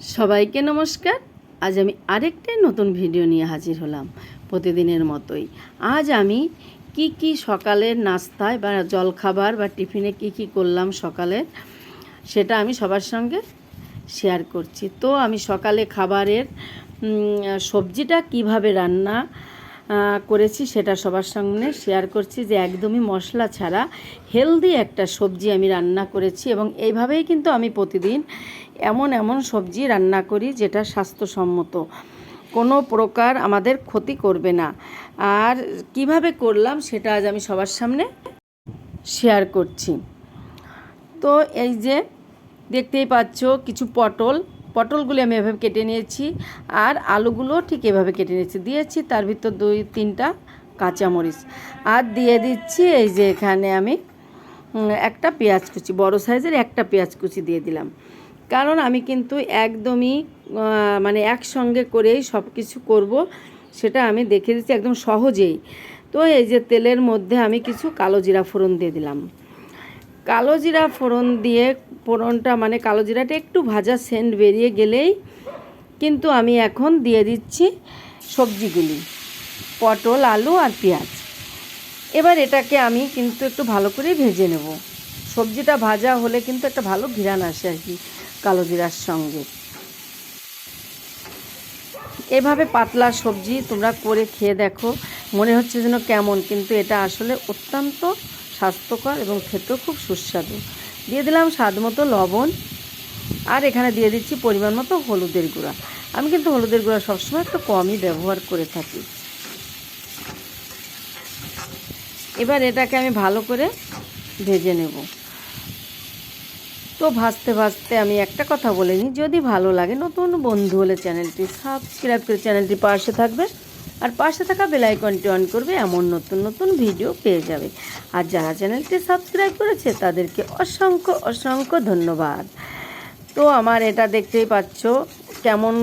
সবাইকে নমস্কার। আজ আমি আরেকটাই নতুন ভিডিও নিয়ে হাজির হলাম প্রতিদিনের মতোই। আজ আমি কি কি সকালের নাস্তায় বা জলখাবার বা টিফিনে কি কি করলাম সকালের সেটা আমি সবার সঙ্গে শেয়ার করছি। তো আমি সকালে খাবারের সবজিটা কীভাবে রান্না করেছি সেটা সবার সামনে শেয়ার করছি যে একদমই মশলা ছাড়া হেলদি একটা সবজি আমি রান্না করেছি এবং এইভাবেই কিন্তু আমি প্রতিদিন এমন এমন সবজি রান্না করি যেটা স্বাস্থ্যসম্মত। কোনো প্রকার আমাদের ক্ষতি করবে না। আর কীভাবে করলাম সেটা আজ আমি সবার সামনে শেয়ার করছি। তো এই যে দেখতেই পাচ্ছ কিছু পটল। পটলগুলি আমি এভাবে কেটে নিয়েছি আর আলুগুলো ঠিক এভাবে কেটে নিয়েছি। দিয়েছি তার ভিতর দুই তিনটা কাঁচামরিচ। আর দিয়ে দিচ্ছি এই যে এখানে আমি একটা পেঁয়াজ কুচি। বড় সাইজের একটা পেঁয়াজ কুচি দিয়ে দিলাম। কারণ আমি কিন্তু একদমই মানে একসঙ্গে করেই সব কিছু করব, সেটা আমি দেখে দিচ্ছি একদম সহজেই। তো এই যে তেলের মধ্যে আমি কিছু কালো জিরা ফোড়ন দিয়ে দিলাম। কালো জিরা ফোড়ন দিয়ে, ফোড়নটা মানে কালো জিরাটা একটু ভাজা সেন্ট বেরিয়ে গেলেই কিন্তু আমি এখন দিয়ে দিচ্ছি সবজিগুলি, পটল, আলু আর পেঁয়াজ। এবার এটাকে আমি কিন্তু একটু ভালো করে ভেজে নেব। সবজিটা ভাজা হলে কিন্তু একটা ভালো ঘিরান আসে আর কি। কালো জিরার সঙ্গে। এভাবে পাতলা সবজি তোমরা করে খেয়ে দেখো, মনে হচ্ছে যেন কেমন, কিন্তু এটা আসলে অত্যন্ত স্বাস্থ্যকর এবং খেতেও খুব সুস্বাদু। দিয়ে দিলাম স্বাদ মতো লবণ, আর এখানে দিয়ে দিচ্ছি পরিমাণ মতো হলুদের গুঁড়া। আমি কিন্তু হলুদের গুঁড়া সবসময় একটু কমই ব্যবহার করে থাকি। এবার এটাকে আমি ভালো করে ভেজে নেব। তো ভাজতে ভাজতে আমি একটা কথা বলে নিই, যদি ভালো লাগে নতুন বন্ধু হলে চ্যানেলটি সাবস্ক্রাইব করে চ্যানেলটি পাশে থাকবে আর পাশে থাকা বেল আইকনটি অন করবে, এমন নতুন নতুন ভিডিও পেয়ে যাবে। আর যারা চ্যানেলটি সাবস্ক্রাইব করেছে, তাদেরকে অসংখ্য অসংখ্য ধন্যবাদ। তো আমার এটা দেখতেই পাচ্ছ কেমন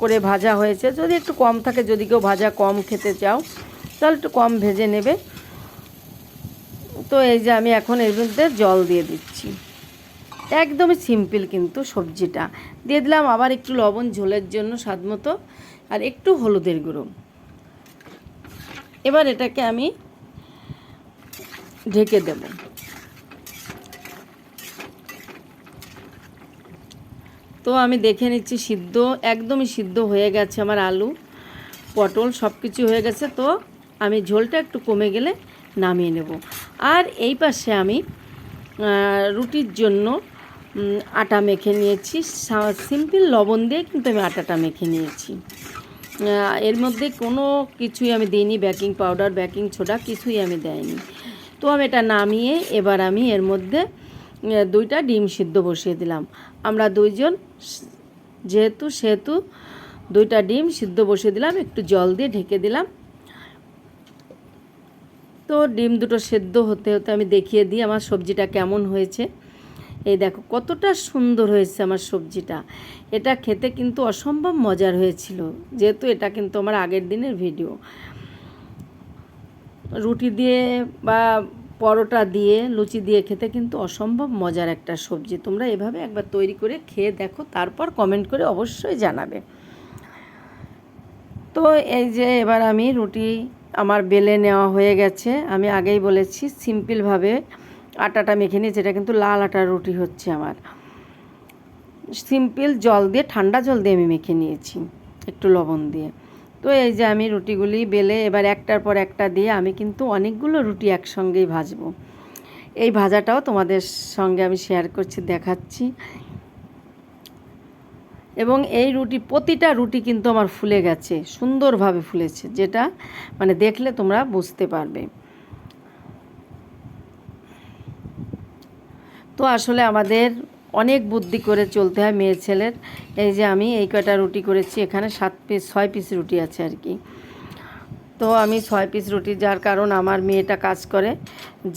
করে ভাজা হয়েছে। যদি একটু কম থাকে, যদি কেউ ভাজা কম খেতে চাও, তাহলে একটু কম ভেজে নেবে। তো এই যে আমি এখন এর মধ্যে জল দিয়ে দিচ্ছি। একদমই সিম্পল কিন্তু সবজিটা। দিয়ে দিলাম আবার একটু লবণ ঝোলের জন্য স্বাদ মতো আর একটু হলুদের গুঁড়ো। এবার এটাকে আমি ঢেকে দেব। তো আমি দেখে নিচ্ছি সিদ্ধ, একদমই সিদ্ধ হয়ে গেছে আমার আলু, পটল সব কিছু হয়ে গেছে। তো আমি ঝোলটা একটু কমে গেলে নামিয়ে নেব। আর এই পাশে আমি রুটির জন্য আটা মেখে নিয়েছি। সিম্পল লবণ দিয়ে কিন্তু আমি আটাটা মেখে নিয়েছি। এর মধ্যে কোনো কিছুই আমি দিইনি বেকিং পাউডার বেকিং ছোটা কিছুই আমি দেয়নি তো আমি এটা নামিয়ে এবার আমি এর মধ্যে দুইটা ডিম সিদ্ধ বসিয়ে দিলাম। আমরা দুইজন, যেহেতু সেহেতু দুইটা ডিম সিদ্ধ বসিয়ে দিলাম, একটু জল দিয়ে ঢেকে দিলাম। তো ডিম দুটো সেদ্ধ হতে হতে আমি দেখিয়ে দিই আমার সবজিটা কেমন হয়েছে। এই দেখো, কতটা সুন্দর হয়েছে আমার সবজিটা। এটা খেতে কিন্তু অসম্ভব মজার হয়েছিল, যেহেতু এটা কিন্তু আমার আগের দিনের ভিডিও। রুটি দিয়ে বা পরোটা দিয়ে, লুচি দিয়ে খেতে কিন্তু অসম্ভব মজার একটা সবজি। তোমরা এভাবে একবার তৈরি করে খেয়ে দেখো, তারপর কমেন্ট করে অবশ্যই জানাবে। তো এই যে এবার আমি রুটি আমার বেলে নেওয়া হয়ে গেছে। আমি আগেই বলেছি সিম্পলভাবে আটাটা মেখে নিয়েছি, এটা কিন্তু লাল আটার রুটি হচ্ছে আমার। সিম্পল জল দিয়ে, ঠান্ডা জল দিয়ে আমি মেখে নিয়েছি, একটু লবণ দিয়ে। তো এই যে আমি রুটিগুলি বেলে এবার একটার পর একটা দিয়ে আমি কিন্তু অনেকগুলো রুটি একসঙ্গেই ভাজবো। এই ভাজাটাও তোমাদের সঙ্গে আমি শেয়ার করছি, দেখাচ্ছি। এবং এই রুটি, প্রতিটা রুটি কিন্তু আমার ফুলে গেছে, সুন্দরভাবে ফুলেছে, যেটা মানে দেখলে তোমরা বুঝতে পারবে। তো আসলে আমাদের অনেক বুদ্ধি করে চলতে হয় মেয়ে ছেলের। এই যে আমি এই কয়টা রুটি করেছি, এখানে সাত পিস, ছয় পিস রুটি আছে আর কি। তো আমি ছয় পিস রুটি, যার কারণ আমার মেয়েটা কাজ করে,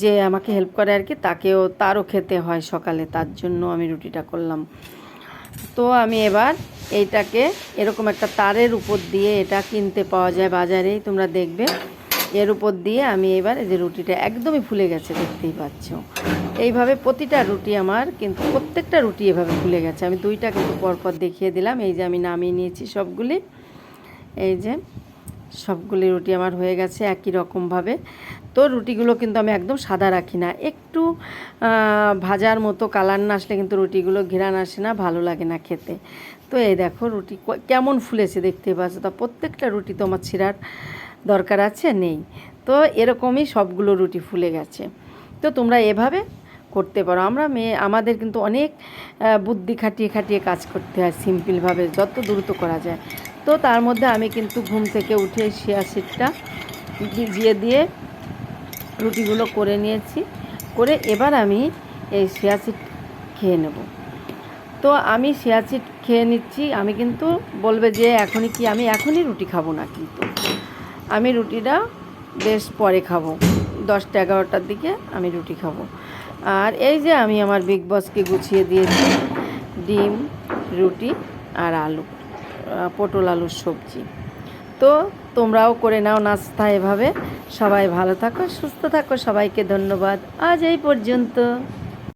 যে আমাকে হেল্প করে আর কি, তাকেও তারও খেতে হয় সকালে, তার জন্য আমি রুটিটা করলাম। তো আমি এবার এইটাকে এরকম একটা তারের উপর দিয়ে এটা কিনতে পাওয়া যায় বাজারেই, তোমরা দেখবে। এর উপর দিয়ে আমি এবার এই যে রুটিটা একদমই ফুলে গেছে, দেখতেই পাচ্ছ। এইভাবে প্রতিটা রুটি আমার কিন্তু প্রত্যেকটা রুটি এভাবে ফুলে গেছে। আমি দুইটা কিন্তু পরপর দেখিয়ে দিলাম। এই যে আমি নামিয়ে নিয়েছি সবগুলি। এই যে সবগুলি রুটি আমার হয়ে গেছে একই রকমভাবে। তো রুটিগুলো কিন্তু আমি একদম সাদা রাখি না। একটু ভাজার মতো কালার না আসলে কিন্তু রুটিগুলো ঘেরান আসে না, ভালো লাগে না খেতে। তো এই দেখো রুটি কেমন ফুলেছে দেখতে পাচ্ছ? তা প্রত্যেকটা রুটি তো আমার ছিঁড়ার দরকার আছে? নেই। তো এরকমই সবগুলো রুটি ফুলে গেছে। তো তোমরা এভাবে করতে পারো। আমরা মেয়ে, আমাদের কিন্তু অনেক বুদ্ধি খাটিয়ে খাটিয়ে কাজ করতে হয় সিম্পলভাবে, যত দ্রুত করা যায়। তো তার মধ্যে আমি কিন্তু ঘুম থেকে উঠে শিয়া সিটটা ভিজিয়ে দিয়ে রুটিগুলো করে নিয়েছি। করে এবার আমি এই শিয়া সিট খেয়ে নেব। তো আমি শিয়া সিট খেয়ে নিচ্ছি। আমি কিন্তু বলবে যে এখনই কি আমি এখনই রুটি খাব না কিন্তু আমি রুটিটা বেশ পরে খাব। দশটা এগারোটার দিকে আমি রুটি খাব। আর এই যে আমি আমার বিগ বসকে গুছিয়ে দিয়েছি, ডিম, রুটি আর আলু পটল আলুর সবজি। তো তোমরাও করে নাও নাস্তা এভাবে। সবাই ভালো থাকো, সুস্থ থাকো, সবাইকে ধন্যবাদ। আজ এই পর্যন্ত।